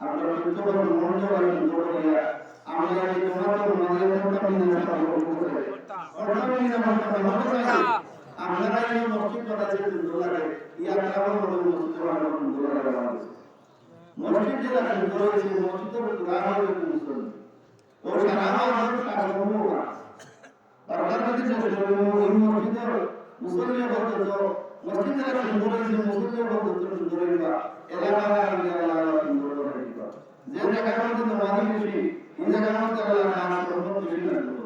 আপনারা সুন্দর মন করিয়া আমরা এই তোমার মাঝে মধ্যে আপনারা এই মসজিদ বানাতে সুন্দর লাগে কারণ হলো মসজিদ বানানো সুন্দর লাগে মসজিদ যেটা সুন্দর হয়েছে মসজিদের এই মসজিদ যারা সুন্দর যে জায়গার মধ্যে নামাজি বেশি এই জায়গার মধ্যে বেশি লাগবে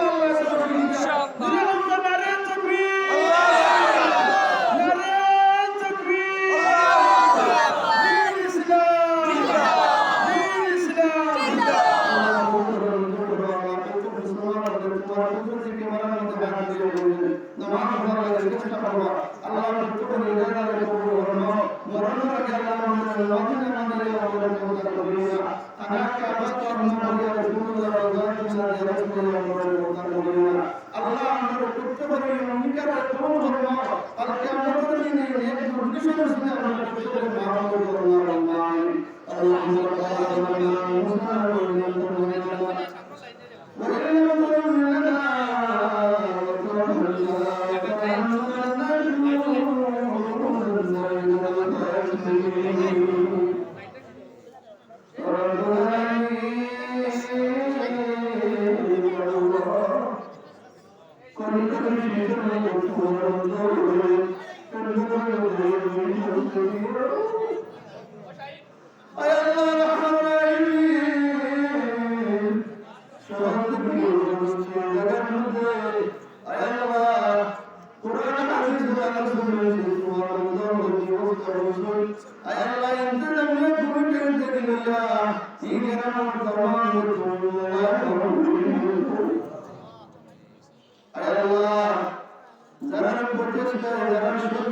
Thank you. Ya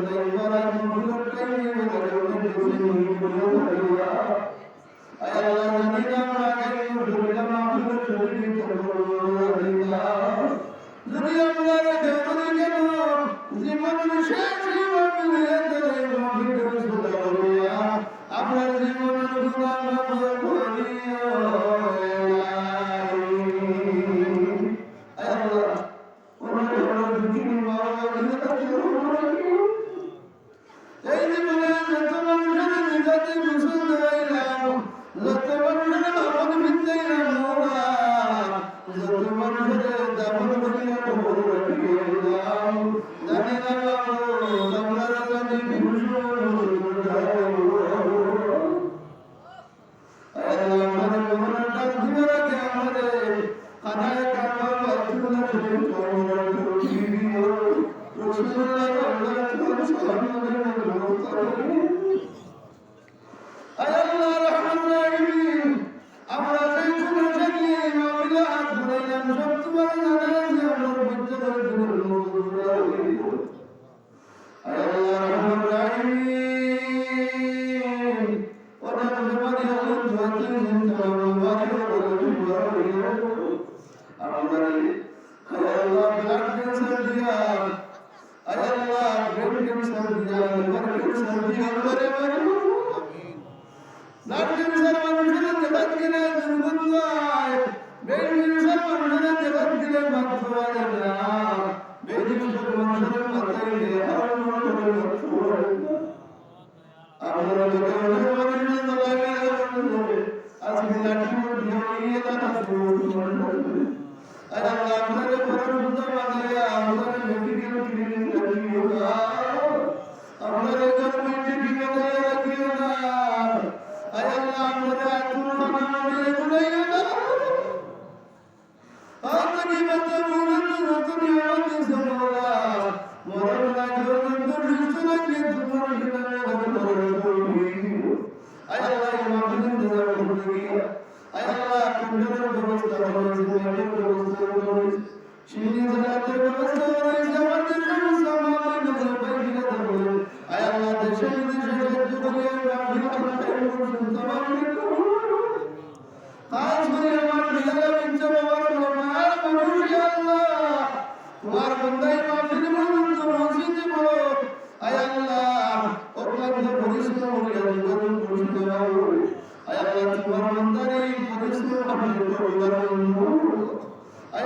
முதல் முதல் முதல் முதல் முதல் முதல் முதல் முதல் முதல் আমিন। নারকেল সারা মানুষের নেতাকে না দুর্গন্ধ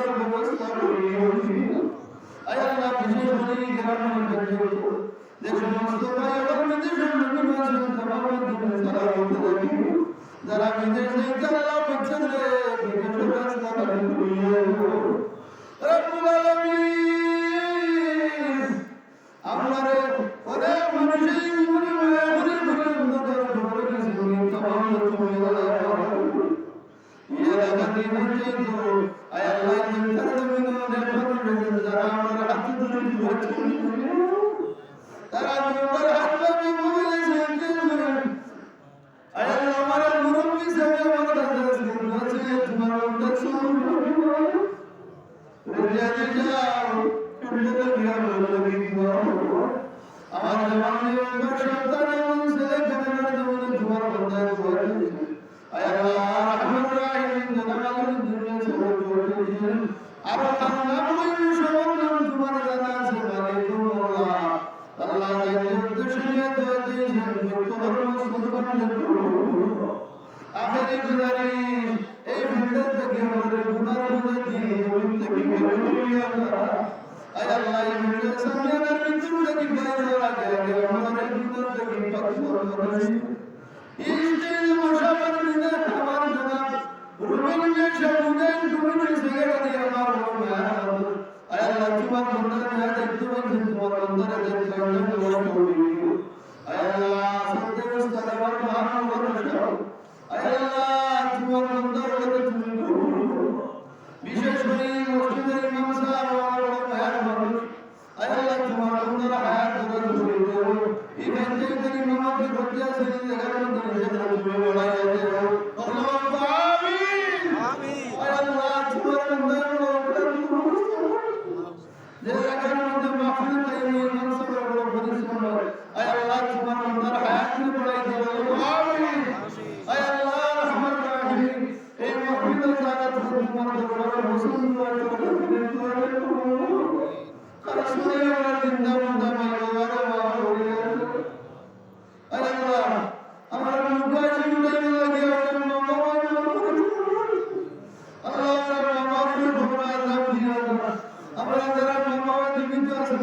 পরিবার করতে না ভুল সবার সদস্য করে মাফ করিয়া দিও বিশেষ করে আল্লাহ এই পর্যন্ত তামাম জান ধরে যারা বিদেশ থেকে আল্লাহ পেছন রে বিদেশের রাস্তা রব্বুল আলামিন আমারে ওরে মানুষের জীবনে মায়া করে করে মধ্যে ধরে গেছে তুমি তমাম তুমি ইয়া লাগাতি হচ্ছে তো আয় জমানে আমার ya